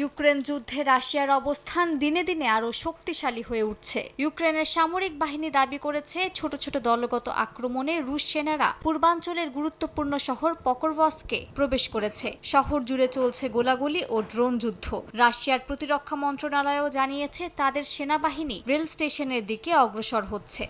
Ukraine যুদ্ধে রাশিয়ার অবস্থান দিনে দিনে আরও শক্তিশালী হয়ে উঠছে। ইউক্রেনের সামরিক বাহিনী দাবি করেছে, ছোট ছোট দলগত আক্রমণে রুশ সেনারা পূর্বাঞ্চলের গুরুত্বপূর্ণ শহর পকরভস্কে প্রবেশ করেছে। শহর জুড়ে চলছে গোলাগুলি ও ড্রোন যুদ্ধ। রাশিয়ার প্রতিরক্ষা মন্ত্রণালয়ও জানিয়েছে, তাদের সেনাবাহিনী রেল স্টেশনের দিকে অগ্রসর হচ্ছে।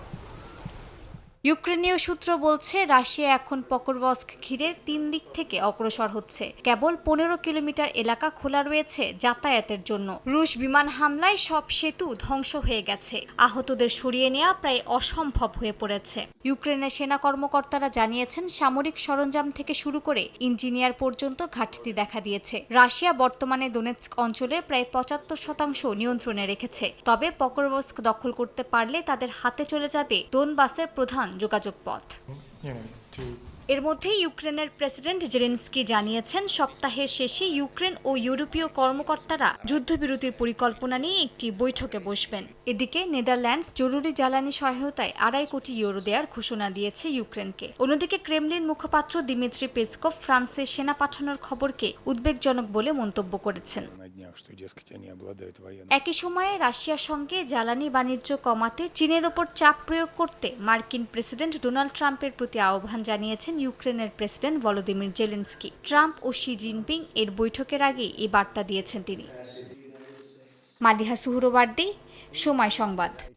ইউক্রেনীয় সূত্র বলছে, রাশিয়া এখন পকরভস্ক ঘিরে তিন দিক থেকে অগ্রসর হচ্ছে। কেবল পনেরো কিলোমিটার এলাকা খোলা রয়েছে যাতায়াতের জন্য। রুশ বিমান হামলায় সব সেতু ধ্বংস হয়ে গেছে। আহতদের সরিয়ে নেওয়া প্রায় অসম্ভব হয়ে পড়েছে। ইউক্রেনের সেনা কর্মকর্তারা জানিয়েছেন, সামরিক সরঞ্জাম থেকে শুরু করে ইঞ্জিনিয়ার পর্যন্ত ঘাটতি দেখা দিয়েছে। রাশিয়া বর্তমানে দোনেৎস্ক অঞ্চলের প্রায় পঁচাত্তর শতাংশ নিয়ন্ত্রণে রেখেছে। তবে পকরভস্ক দখল করতে পারলে তাদের হাতে চলে যাবে দোনবাসের প্রধান যোগাযোগ পথ। এর মধ্যে ইউক্রেনের প্রেসিডেন্ট জেলেনস্কি জানিয়েছেন সপ্তাহের শেষে ইউক্রেন ও ইউরোপীয় কর্মকর্তারা যুদ্ধবিরতির পরিকল্পনা নিয়ে একটি বৈঠকে বসবেন। এদিকে নেদারল্যান্ডস জরুরি জ্বালানি সহায়তায় আড়াই কোটি ইউরো দেওয়ার ঘোষণা দিয়েছে ইউক্রেনকে। অন্যদিকে ক্রেমলিন মুখপাত্র দিমিত্রি পেসকভ ফ্রান্সে সেনা পাঠানোর খবরকে উদ্বেগজনক বলে মন্তব্য করেছেন। একই সময়ে রাশিয়ার সঙ্গে জ্বালানি বাণিজ্য কমাতে চীনের ওপর চাপ প্রয়োগ করতে মার্কিন প্রেসিডেন্ট ডোনাল্ড ট্রাম্পের প্রতি আহ্বান জানিয়েছেন ইউক্রেনের প্রেসিডেন্ট ভলোদিমির জেলেন্সকি। ট্রাম্প ও শি জিনপিং এর বৈঠকের আগে এই বার্তা দিয়েছেন তিনি। মালিহা সুহরবার্দি, সময় সংবাদ।